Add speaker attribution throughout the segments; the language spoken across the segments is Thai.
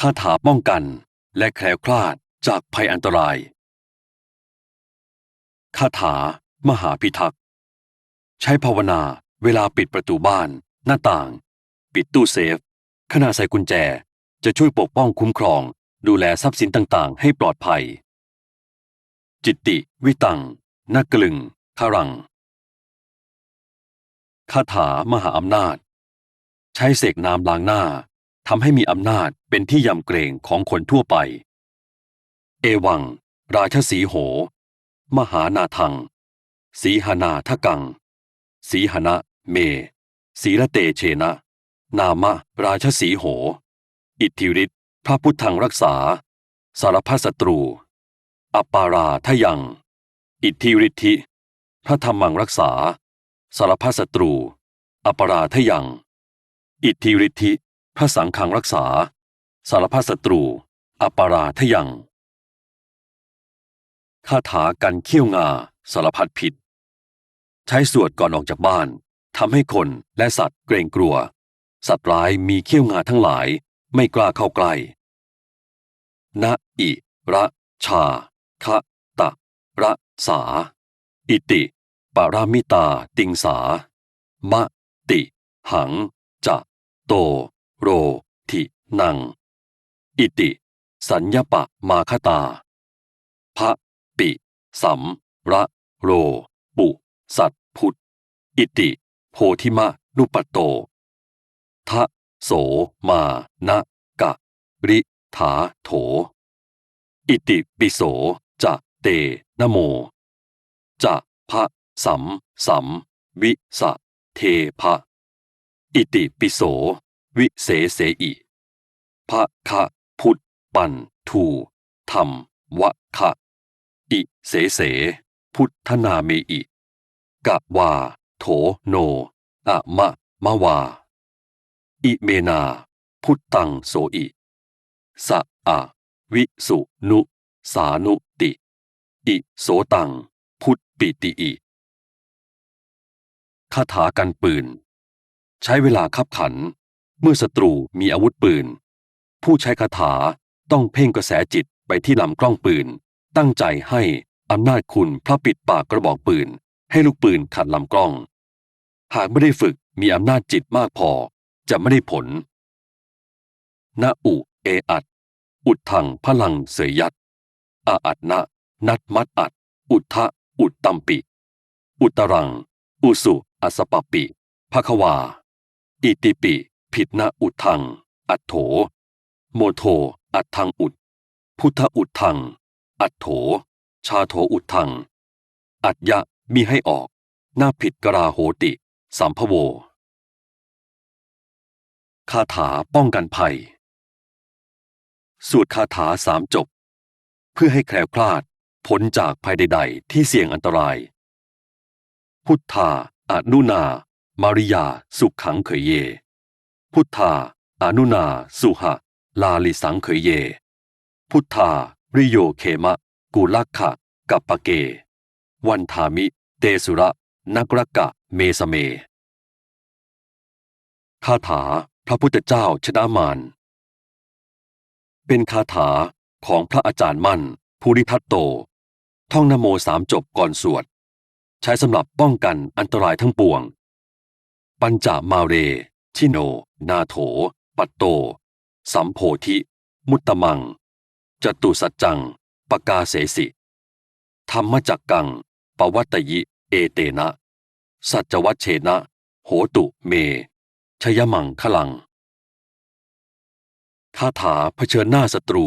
Speaker 1: คาถาป้องกันและแคล้วคลาดจากภัยอันตราย คาถา มหาพิทักษ์ ใช้ภาวนาเวลาปิดประตูบ้าน หน้าต่าง ปิดตู้เซฟ ขณะใส่กุญแจจะช่วยปกป้องคุ้มครอง ดูแลทรัพย์สินต่างๆ ให้ปลอดภัย จิตติ วิตังนักกลึงคารัง คาถามหาอำนาจ ใช้เสกน้ำล้างหน้า ทำให้มีอำนาจเป็นที่ยำเกรงของคนทั่วไป เอวัง ราชสีโห มหานาทัง สีหนาทกัง สีหนะเม สีละเตเชนะ นามะ ราชสีโห อิทธิฤทธิพระพุทธังรักษา สารพัดศัตรู อปปาราทยัง อิทธิฤทธิ พระธรรมังรักษา สารพัดศัตรู อปปาราทยัง อิทธิฤทธิ พระสังฆังรักษา สารพัดศัตรูอปปาราทยังคาถากันเขี้ยวงา สารพัดผิด ใช้สวดก่อนออกจากบ้านทำให้คนและสัตว์เกรงกลัว สัตว์ร้ายมีเขี้ยวงาทั้งหลายไม่กล้าเข้าใกล้นะอิระชาคะตะ ระสา อิติ ปารามิตาติงสามะติ หัง จะ โต โรทินัง อิติ สัญญปะมาคตาพระปิสัมระโร ปุ สัตพุทธอิติ โพธิมะนุปตโตทะโสมานะกะ ริถาโถ อิติปิโสจะเตนโมจะพะสัมสัมวิสะเทพะ อิติปิโส วิเสเสอิพะคะพุทธปันทูธรรมวะคะอิเสเส พุทธนาเมอิ กะวา โถโน อะมะมะวา อิเมนา พุทตังโสอิ สะอะวิสุนุ สานุติ อิโสตัง พุทธปิติอิคาถากันปืน ใช้เวลาคับขัน เมื่อศัตรูมีอาวุธปืน ผู้ใช้คาถาต้องเพ่งกระแสจิตไปที่ลำกล้องปืน ตั้งใจให้อำนาจคุณพระปิดปากกระบอกปืน ให้ลูกปืนขัดลำกล้อง หากไม่ได้ฝึกมีอำนาจจิตมากพอ จะไม่ได้ผลนะอุเออัด อุดทังพลังเสยยัดอาอัดนะ นัดมัดอัด อุทะอุดตัมปิ อุตรัง อุสุอสปปปิภควา อิติปิ ผิดนะอุดทัง อัตโถ โมโท อัตทังอุด พุทธอุดทัง อัตโถ ชาโถอุดทัง อัจยะมีให้ออกหน้าผิดกราโหติ สัมภโว คาถาป้องกันภัย สวดคาถาสามจบ เพื่อให้แคล้วคลาดพ้นจากภัยใด ๆ ที่เสี่ยงอันตราย พุทธาอนุนา มาริยา สุขขังเขยเย พุทธาอนุนา สุหะ ลาลิสังเขยเย พุทธา ริโยเคมะ กุลักขะ กัปปะเก วันทามิ เตสุระ นักรักกะ เมสเม คาถาพระพุทธเจ้าชนะมารเป็นคาถาของพระอาจารย์มั่น ภูริทัตโต ท่องนโมสามจบก่อนสวด ใช้สำหรับป้องกันอันตรายทั้งปวง ปัญจมาเร ชิโน นาโถ ปัตโต สัมโพธิ มุตตมัง จตุสัจจัง ปกาเสสิ ธรรมจักกัง ปวัตตยิ เอเตนะ สัจวัชเชนะ โหตุเม ชยมังคลังคาถาเผชิญหน้าศัตรู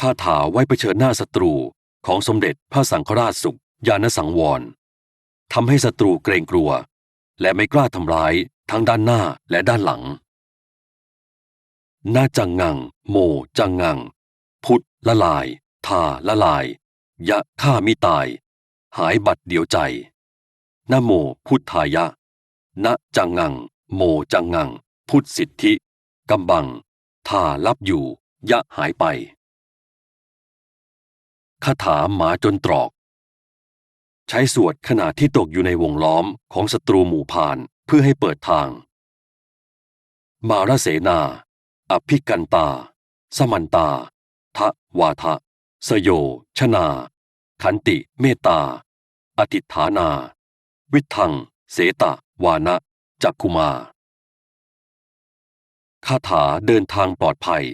Speaker 1: คาถาไว้เผชิญหน้าศัตรูของสมเด็จพระสังฆราชสุขยานสังวรทำให้ศัตรูเกรงกลัว และไม่กล้าทำร้ายทั้งด้านหน้าและด้านหลัง หน้าจังงัง โม จังงัง พุทธละลาย ทาละลาย ยะฆ่ามิตาย หายบัดเดียวใจนโมพุทธายะนะจังงัง โมจังงัง พุทธสิทธิกำบัง ทาลับอยู่ ยะหายไปคาถาหมาจนตรอก ใช้สวดขณะที่ตกอยู่ในวงล้อมของศัตรูหมู่พานเพื่อให้เปิดทาง มาราเสนา อภิกันตา สมันตา ทะวาทะ สโย ชนา ขันติเมตตาอธิฐานา วิทัง เสตะ วานะจักคุมาคาถาเดินทางปลอดภัย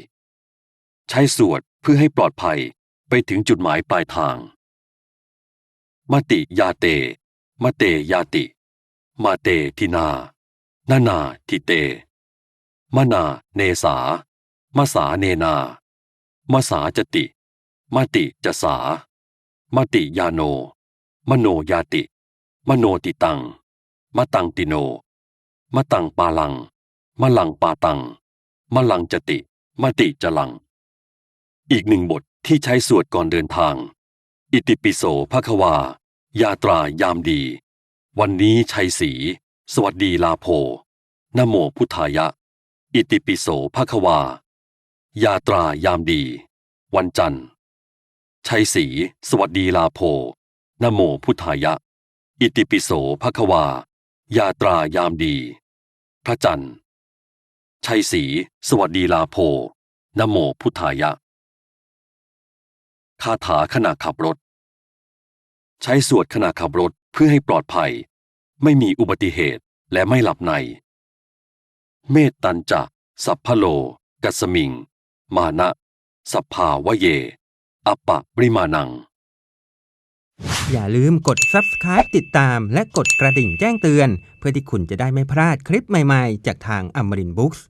Speaker 1: ใช้สวดเพื่อให้ปลอดภัยไปถึงจุดหมายปลายทาง มติยาเต มเตยาติ มาเตทินา นานาทิเต มนาเนสามาสาเนนามาสาจติ มติจะสา มติยาโน มโนยาติ มโนติตัง มตังติโน มตังปาลัง มลังปาตัง มลังจติ มติจลัง อีกหนึ่งบทที่ใช้สวดก่อนเดินทาง อิติปิโสภควา ยาตรายามดี วันนี้ชัยศรีสวัสดีลาโภนโมพุทธายะ อิติปิโสภควา ยาตรายามดี วันจันทร์ ชัยศรีสวัสดีลาโภนโมพุทธายะ อิติปิโสภควา ยาตรายามดี พระจันทร์ ชัยศรีสวัสดีลาโภนโมพุทธายะ คาถาขณะขับรถ ใช้สวดขณะขับรถเพื่อให้ปลอดภัย ไม่มีอุบัติเหตุและไม่หลับใน เมตตันจะสัพพโล กัสมิง มานะสัพพาวะเยอัปปะปริมาณัง
Speaker 2: อย่าลืมกด subscribe ติดตามและกดกระดิ่งแจ้งเตือน เพื่อที่คุณจะได้ไม่พลาดคลิปใหม่ๆ จากทางอมรินบุ๊กส